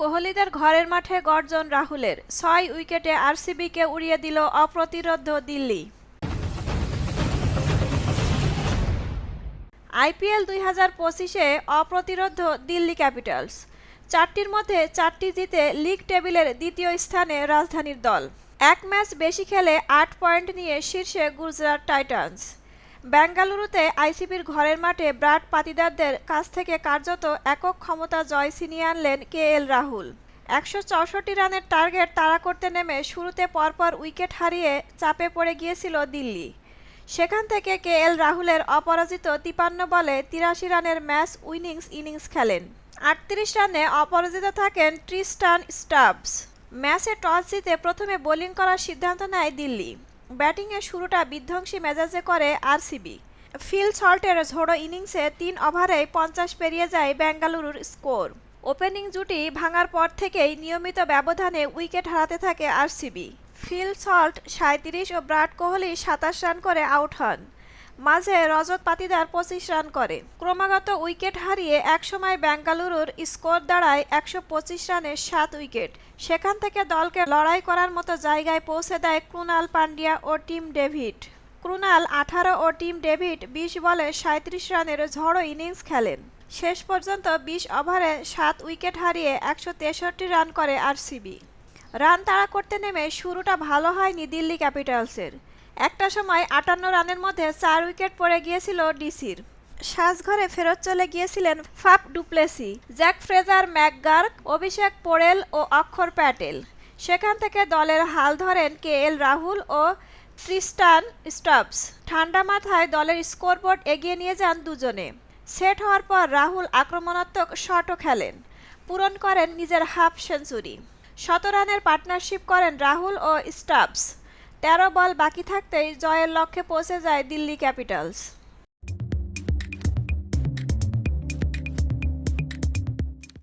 কোহলিদের ঘরের মাঠে গর্জন রাহুলের। ছয় উইকেটে আরসিবিকে উড়িয়ে দিল অপ্রতিরোধ্য দিল্লি। আইপিএল দুই হাজার পঁচিশে অপ্রতিরোধ্য দিল্লি ক্যাপিটালস। চারটির মধ্যে চারটি জিতে লিগ টেবিলের দ্বিতীয় স্থানে রাজধানীর দল। এক ম্যাচ বেশি খেলে আট পয়েন্ট নিয়ে শীর্ষে গুজরাট টাইটান্স। বেঙ্গালুরুতে আইসিবির ঘরের মাঠে ব্রাড পাতিদারদের কাছ থেকে কার্যত একক ক্ষমতা জয় ছিনিয়ে আনলেন কে এল রাহুল। একশো চৌষট্টি রানের টার্গেট তাড়া করতে নেমে শুরুতে পরপর উইকেট হারিয়ে চাপে পড়ে গিয়েছিল দিল্লি। সেখান থেকে কে এল রাহুলের অপরাজিত তিপান্ন বলে তিরাশি রানের ম্যাচ উইনিংস ইনিংস খেলেন। আটত্রিশ রানে অপরাজিত থাকেন ট্রিস্টান স্টাবস। ম্যাচে টস জিতে প্রথমে বোলিং করার সিদ্ধান্ত নেয় দিল্লি। ব্যাটিংয়ে শুরুটা বিধ্বংসী মেজাজে করে আরসিবি। ফিল সল্টের ঝোড়ো ইনিংসে তিন ওভারে পঞ্চাশ পেরিয়ে যায় বেঙ্গালুরুর স্কোর। ওপেনিং জুটি ভাঙার পর থেকেই নিয়মিত ব্যবধানে উইকেট হারাতে থাকে আরসিবি। ফিল সল্ট সাঁত্রিশ ও ব্রাড কোহলি সাতাশ রান করে আউট হন। মাঝে রজত পাতিদার পঁচিশ রান করে। ক্রমাগত উইকেট হারিয়ে একসময় বেঙ্গালুরুর স্কোর দাঁড়ায় একশো পঁচিশ রানে সাত উইকেট। সেখান থেকে দলকে লড়াই করার মতো জায়গায় পৌঁছে দেয় ক্রুনাল পান্ডিয়া ও টিম ডেভিড। ক্রুনাল আঠারো ও টিম ডেভিড বিশ বলে সাঁত্রিশ রানের ঝড়ো ইনিংস খেলেন। শেষ পর্যন্ত বিশ ওভারে সাত উইকেট হারিয়ে একশো তেষট্টি রান করে আরসিবি। রান তাড়া করতে নেমে শুরুটা ভালো হয়নি দিল্লি ক্যাপিটালসের। একটা সময় আটান্ন রানের মধ্যে চার উইকেট পড়ে গিয়েছিল ডিসির। সাজঘরে ফেরত চলে গিয়েছিলেন Faf du Plessis, Jake Fraser McGurk Abhishek Porel ও অক্ষর প্যাটেল। সেখান থেকে দলের হাল ধরেন কে এল রাহুল ও ট্রিস্টান স্টাবস। ঠান্ডা মাথায় দলের স্কোরবোর্ড এগিয়ে নিয়ে যান দুজনে। সেট হওয়ার পর রাহুল আক্রমণাত্মক শটও খেলেন। পূরণ করেন নিজের হাফ সেঞ্চুরি। শত রানের পার্টনারশিপ করেন রাহুল ও স্টাবস। তেরো বল বাকি থাকতেই জয়ের লক্ষ্যে পৌঁছে যায় দিল্লি ক্যাপিটালস।